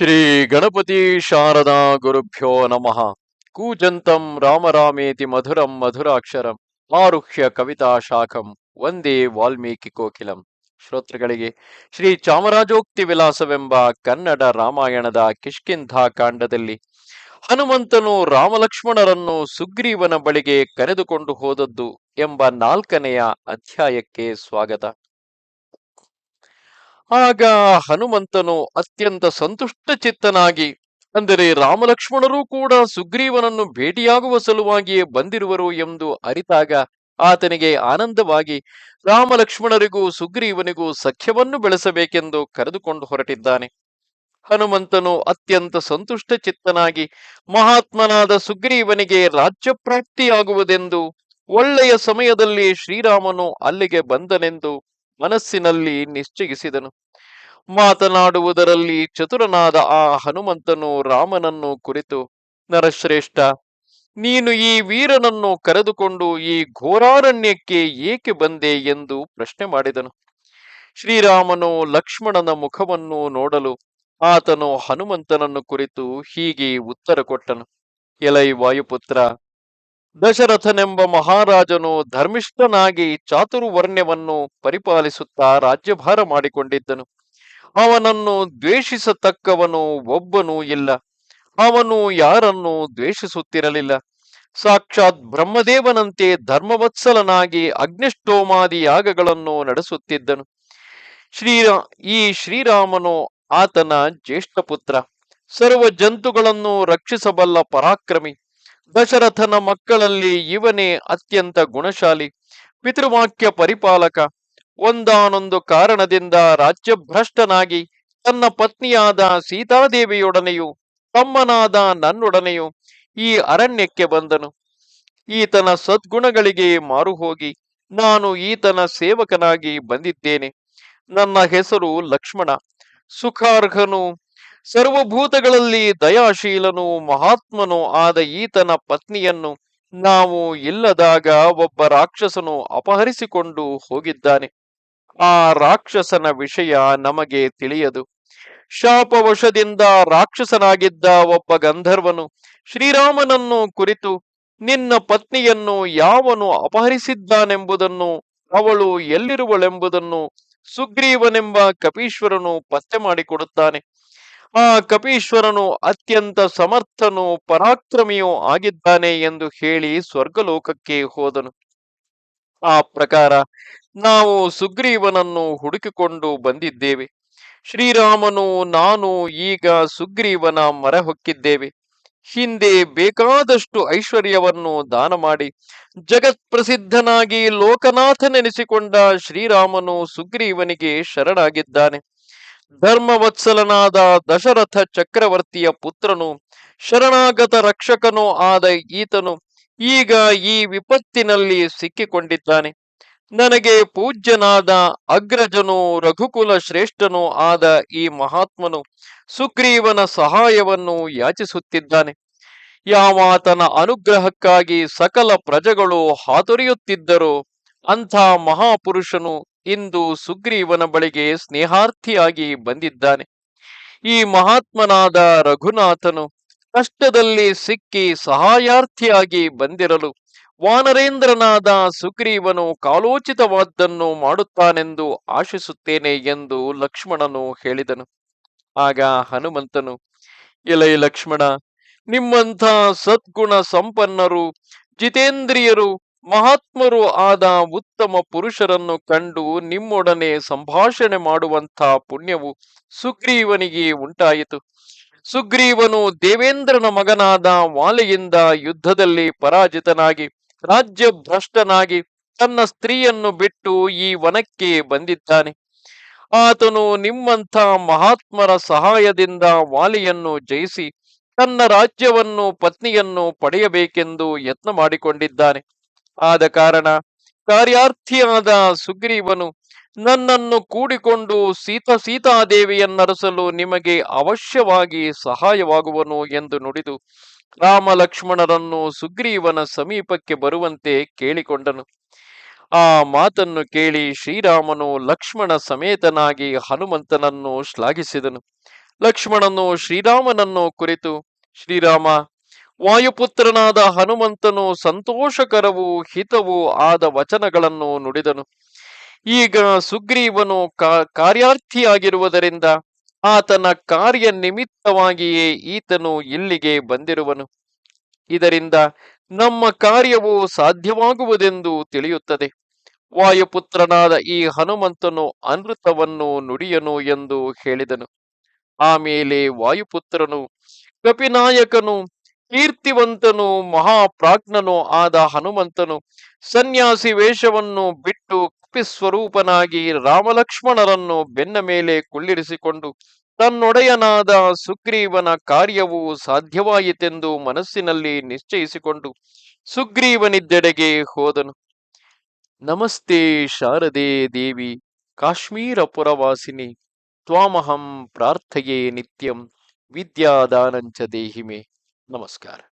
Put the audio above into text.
ಶ್ರೀ ಗಣಪತಿ ಶಾರದಾ ಗುರುಭ್ಯೋ ನಮಃ. ಕೂಜಂತಂ ರಾಮರಾಮೇತಿ ಮಧುರಂ ಮಧುರಾಕ್ಷರಂ ಆರುಹ್ಯ ಕವಿತಾ ಶಾಖಂ ಒಂದೇ ವಾಲ್ಮೀಕಿ ಕೋಕಿಲಂ. ಶ್ರೋತೃಗಳಿಗೆ ಶ್ರೀ ಚಾಮರಾಜೋಕ್ತಿ ವಿಲಾಸವೆಂಬ ಕನ್ನಡ ರಾಮಾಯಣದ ಕಿಷ್ಕಿಂಧ ಕಾಂಡದಲ್ಲಿ ಹನುಮಂತನು ರಾಮಲಕ್ಷ್ಮಣರನ್ನು ಸುಗ್ರೀವನ ಬಳಿಗೆ ಕರೆದುಕೊಂಡು ಹೋದದ್ದು ಎಂಬ ನಾಲ್ಕನೆಯ ಅಧ್ಯಾಯಕ್ಕೆ ಸ್ವಾಗತ. ಆಗ ಹನುಮಂತನು ಅತ್ಯಂತ ಸಂತುಷ್ಟ ಚಿತ್ತನಾಗಿ ಅಂದರೆ ರಾಮಲಕ್ಷ್ಮಣರೂ ಕೂಡ ಸುಗ್ರೀವನನ್ನು ಭೇಟಿಯಾಗುವ ಸಲುವಾಗಿಯೇ ಬಂದಿರುವರು ಎಂದು ಅರಿತಾಗ ಆತನಿಗೆ ಆನಂದವಾಗಿ ರಾಮಲಕ್ಷ್ಮಣರಿಗೂ ಸುಗ್ರೀವನಿಗೂ ಸಖ್ಯವನ್ನು ಬೆಳೆಸಬೇಕೆಂದು ಕರೆದುಕೊಂಡು ಹೊರಟಿದ್ದಾನೆ. ಹನುಮಂತನು ಅತ್ಯಂತ ಸಂತುಷ್ಟ ಚಿತ್ತನಾಗಿ ಮಹಾತ್ಮನಾದ ಸುಗ್ರೀವನಿಗೆ ರಾಜ್ಯ ಪ್ರಾಪ್ತಿಯಾಗುವುದೆಂದು ಒಳ್ಳೆಯ ಸಮಯದಲ್ಲಿ ಶ್ರೀರಾಮನು ಅಲ್ಲಿಗೆ ಬಂದನೆಂದು ಮನಸ್ಸಿನಲ್ಲಿ ನಿಶ್ಚಯಿಸಿದನು. ಮಾತನಾಡುವುದರಲ್ಲಿ ಚತುರನಾದ ಆ ಹನುಮಂತನು ರಾಮನನ್ನು ಕುರಿತು, ನರಶ್ರೇಷ್ಠ, ನೀನು ಈ ವೀರನನ್ನು ಕರೆದುಕೊಂಡು ಈ ಘೋರಾರಣ್ಯಕ್ಕೆ ಏಕೆ ಬಂದೆ? ಎಂದು ಪ್ರಶ್ನೆ ಮಾಡಿದನು. ಶ್ರೀರಾಮನು ಲಕ್ಷ್ಮಣನ ಮುಖವನ್ನು ನೋಡಲು ಆತನು ಹನುಮಂತನನ್ನು ಕುರಿತು ಹೀಗೆ ಉತ್ತರ ಕೊಟ್ಟನು. ಎಲೈ ವಾಯುಪುತ್ರ ದಶರಥನೆಂಬ ಮಹಾರಾಜನು ಧರ್ಮಿಷ್ಠನಾಗಿ ಚಾತುರ್ವರ್ಣ್ಯವನ್ನು ಪರಿಪಾಲಿಸುತ್ತಾ ರಾಜ್ಯಭಾರ ಮಾಡಿಕೊಂಡಿದ್ದನು. ಅವನನ್ನು ದ್ವೇಷಿಸತಕ್ಕವನು ಒಬ್ಬನೂ ಇಲ್ಲ. ಅವನು ಯಾರನ್ನು ದ್ವೇಷಿಸುತ್ತಿರಲಿಲ್ಲ. ಸಾಕ್ಷಾತ್ ಬ್ರಹ್ಮದೇವನಂತೆ ಧರ್ಮವತ್ಸಲನಾಗಿ ಅಗ್ನಿಷ್ಟೋಮಾದಿ ಯಾಗಗಳನ್ನು ನಡೆಸುತ್ತಿದ್ದನು. ಶ್ರೀರಾ ಈ ಶ್ರೀರಾಮನು ಆತನ ಜ್ಯೇಷ್ಠ ಪುತ್ರ. ಸರ್ವ ಜಂತುಗಳನ್ನು ರಕ್ಷಿಸಬಲ್ಲ ಪರಾಕ್ರಮಿ. ದಶರಥನ ಮಕ್ಕಳಲ್ಲಿ ಇವನೇ ಅತ್ಯಂತ ಗುಣಶಾಲಿ, ಪಿತೃವಾಕ್ಯ ಪರಿಪಾಲಕ. ಒಂದಾನೊಂದು ಕಾರಣದಿಂದ ರಾಜ್ಯಭ್ರಷ್ಟನಾಗಿ ತನ್ನ ಪತ್ನಿಯಾದ ಸೀತಾದೇವಿಯೊಡನೆಯೂ ತಮ್ಮನಾದ ನನ್ನೊಡನೆಯೂ ಈ ಅರಣ್ಯಕ್ಕೆ ಬಂದನು. ಈತನ ಸದ್ಗುಣಗಳಿಗೆ ಮಾರು ಹೋಗಿ ನಾನು ಈತನ ಸೇವಕನಾಗಿ ಬಂದಿದ್ದೇನೆ. ನನ್ನ ಹೆಸರು ಲಕ್ಷ್ಮಣ. ಸುಖಾರ್ಹನು ಸರ್ವಭೂತಗಳಲ್ಲಿ ದಯಾಶೀಲನು ಮಹಾತ್ಮನು ಆದ ಈತನ ಪತ್ನಿಯನ್ನು ನಾವು ಇಲ್ಲದಾಗ ಒಬ್ಬ ರಾಕ್ಷಸನು ಅಪಹರಿಸಿಕೊಂಡು ಹೋಗಿದ್ದಾನೆ. ಆ ರಾಕ್ಷಸನ ವಿಷಯ ನಮಗೆ ತಿಳಿಯದು. ಶಾಪವಶದಿಂದ ರಾಕ್ಷಸನಾಗಿದ್ದ ಒಬ್ಬ ಗಂಧರ್ವನು ಶ್ರೀರಾಮನನ್ನು ಕುರಿತು, ನಿನ್ನ ಪತ್ನಿಯನ್ನು ಯಾವನು ಅಪಹರಿಸಿದ್ದಾನೆಂಬುದನ್ನು, ಅವಳು ಎಲ್ಲಿರುವಳೆಂಬುದನ್ನು ಸುಗ್ರೀವನೆಂಬ ಕಪೀಶ್ವರನು ಪತ್ತೆ ಮಾಡಿಕೊಡುತ್ತಾನೆ. ಆ ಕಪೀಶ್ವರನು ಅತ್ಯಂತ ಸಮರ್ಥನು ಪರಾಕ್ರಮಿಯೂ ಆಗಿದ್ದಾನೆ ಎಂದು ಹೇಳಿ ಸ್ವರ್ಗಲೋಕಕ್ಕೆ ಹೋದನು. ಆ ಪ್ರಕಾರ ನಾವು ಸುಗ್ರೀವನನ್ನು ಹುಡುಕಿಕೊಂಡು ಬಂದಿದ್ದೇವೆ. ಶ್ರೀರಾಮನು, ನಾನು ಈಗ ಸುಗ್ರೀವನ ಮರಹೊಕ್ಕಿದ್ದೇವೆ. ಹೊಕ್ಕಿದ್ದೇವೆ ಹಿಂದೆ ಬೇಕಾದಷ್ಟು ಐಶ್ವರ್ಯವನ್ನು ದಾನ ಮಾಡಿ ಜಗತ್ ಪ್ರಸಿದ್ಧನಾಗಿ ಲೋಕನಾಥನೆನಿಸಿಕೊಂಡ ಶ್ರೀರಾಮನು ಸುಗ್ರೀವನಿಗೆ ಶರಣಾಗಿದ್ದಾನೆ. ಧರ್ಮವತ್ಸಲನಾದ ದಶರಥ ಚಕ್ರವರ್ತಿಯ ಪುತ್ರನು, ಶರಣಾಗತ ರಕ್ಷಕನೂ ಆದ ಈತನು ಈಗ ಈ ವಿಪತ್ತಿನಲ್ಲಿ ಸಿಕ್ಕಿಕೊಂಡಿದ್ದಾನೆ. ನನಗೆ ಪೂಜ್ಯನಾದ ಅಗ್ರಜನು ರಘುಕುಲ ಶ್ರೇಷ್ಠನೂ ಆದ ಈ ಮಹಾತ್ಮನು ಸುಗ್ರೀವನ ಸಹಾಯವನ್ನು ಯಾಚಿಸುತ್ತಿದ್ದಾನೆ. ಯಾವಾತನ ಅನುಗ್ರಹಕ್ಕಾಗಿ ಸಕಲ ಪ್ರಜೆಗಳು ಹಾತೊರೆಯುತ್ತಿದ್ದರೋ ಅಂಥ ಮಹಾಪುರುಷನು ಇಂದು ಸುಗ್ರೀವನ ಬಳಿಗೆ ಸ್ನೇಹಾರ್ಥಿಯಾಗಿ ಬಂದಿದ್ದಾನೆ. ಈ ಮಹಾತ್ಮನಾದ ರಘುನಾಥನು ಕಷ್ಟದಲ್ಲಿ ಸಿಕ್ಕಿ ಸಹಾಯಾರ್ಥಿಯಾಗಿ ಬಂದಿರಲು ವಾನರೇಂದ್ರನಾದ ಸುಗ್ರೀವನು ಕಾಲೋಚಿತವಾದ್ದನ್ನು ಮಾಡುತ್ತಾನೆಂದು ಆಶಿಸುತ್ತೇನೆ ಎಂದು ಲಕ್ಷ್ಮಣನು ಹೇಳಿದನು. ಆಗ ಹನುಮಂತನು ಎಲೈ ಲಕ್ಷ್ಮಣ, ನಿಮ್ಮಂಥ ಸದ್ಗುಣ ಸಂಪನ್ನರು, ಜಿತೇಂದ್ರಿಯರು ಮಹಾತ್ಮರು ಆದ ಉತ್ತಮ ಪುರುಷರನ್ನು ಕಂಡು ನಿಮ್ಮೊಡನೆ ಸಂಭಾಷಣೆ ಮಾಡುವಂಥ ಪುಣ್ಯವು ಸುಗ್ರೀವನಿಗೆ ಉಂಟಾಯಿತು. ಸುಗ್ರೀವನು ದೇವೇಂದ್ರನ ಮಗನಾದ ವಾಲೆಯಿಂದ ಯುದ್ಧದಲ್ಲಿ ಪರಾಜಿತನಾಗಿ ರಾಜ್ಯ ಭ್ರಷ್ಟನಾಗಿ ತನ್ನ ಸ್ತ್ರೀಯನ್ನು ಬಿಟ್ಟು ಈ ವನಕ್ಕೆ ಬಂದಿದ್ದಾನೆ. ಆತನು ನಿಮ್ಮಂಥ ಮಹಾತ್ಮರ ಸಹಾಯದಿಂದ ವಾಲಿಯನ್ನು ಜಯಿಸಿ, ತನ್ನ ರಾಜ್ಯವನ್ನು ಪತ್ನಿಯನ್ನು ಪಡೆಯಬೇಕೆಂದು ಯತ್ನ ಮಾಡಿಕೊಂಡಿದ್ದಾನೆ. ಆದ ಕಾರಣ ಕಾರ್ಯಾರ್ಥಿಯಾದ ಸುಗ್ರೀವನು ನನ್ನನ್ನು ಕೂಡಿಕೊಂಡು ಸೀತ ಸೀತಾದೇವಿಯನ್ನರಸಲು ನಿಮಗೆ ಅವಶ್ಯವಾಗಿ ಸಹಾಯವಾಗುವನು ಎಂದು ನುಡಿದು ರಾಮ ಲಕ್ಷ್ಮಣರನ್ನು ಸುಗ್ರೀವನ ಸಮೀಪಕ್ಕೆ ಬರುವಂತೆ ಕೇಳಿಕೊಂಡನು. ಆ ಮಾತನ್ನು ಕೇಳಿ ಶ್ರೀರಾಮನು ಲಕ್ಷ್ಮಣ ಸಮೇತನಾಗಿ ಹನುಮಂತನನ್ನು ಶ್ಲಾಘಿಸಿದನು. ಲಕ್ಷ್ಮಣನು ಶ್ರೀರಾಮನನ್ನು ಕುರಿತು, ಶ್ರೀರಾಮ ವಾಯುಪುತ್ರನಾದ ಹನುಮಂತನು ಸಂತೋಷಕರವೂ ಹಿತವೂ ಆದ ವಚನಗಳನ್ನು ನುಡಿದನು. ಈಗ ಸುಗ್ರೀವನು ಕಾರ್ಯಾರ್ಥಿಯಾಗಿರುವುದರಿಂದ ಆತನ ಕಾರ್ಯ ನಿಮಿತ್ತವಾಗಿಯೇ ಈತನು ಇಲ್ಲಿಗೆ ಬಂದಿರುವನು. ಇದರಿಂದ ನಮ್ಮ ಕಾರ್ಯವು ಸಾಧ್ಯವಾಗುವುದೆಂದು ತಿಳಿಯುತ್ತದೆ. ವಾಯುಪುತ್ರನಾದ ಈ ಹನುಮಂತನು ಅನೃತವನ್ನು ನುಡಿಯನು ಎಂದು ಹೇಳಿದನು. ಆಮೇಲೆ ವಾಯುಪುತ್ರನು, ಕಪಿನಾಯಕನು ಕೀರ್ತಿವಂತನು, ಮಹಾಪ್ರಾಜ್ಞನು ಆದ ಹನುಮಂತನು ಸನ್ಯಾಸಿ ವೇಷವನ್ನು ಬಿಟ್ಟು ಕಪಿಸ್ವರೂಪನಾಗಿ ರಾಮಲಕ್ಷ್ಮಣರನ್ನು ಬೆನ್ನ ಮೇಲೆ ಕುಳ್ಳಿರಿಸಿಕೊಂಡು ತನ್ನೊಡೆಯನಾದ ಸುಗ್ರೀವನ ಕಾರ್ಯವು ಸಾಧ್ಯವಾಯಿತೆಂದು ಮನಸ್ಸಿನಲ್ಲಿ ನಿಶ್ಚಯಿಸಿಕೊಂಡು ಸುಗ್ರೀವನಿದ್ದೆಡೆಗೆ ಹೋದನು. ನಮಸ್ತೆ ಶಾರದೆ ದೇವಿ ಕಾಶ್ಮೀರ ಪುರವಾಸಿನಿ ತ್ವಾಮಹಂ ಪ್ರಾರ್ಥೆಯೇ ನಿತ್ಯಂ, ವಿದ್ಯಾದಾನಂಚ ದೇಹಿಮೆ. Namaskar.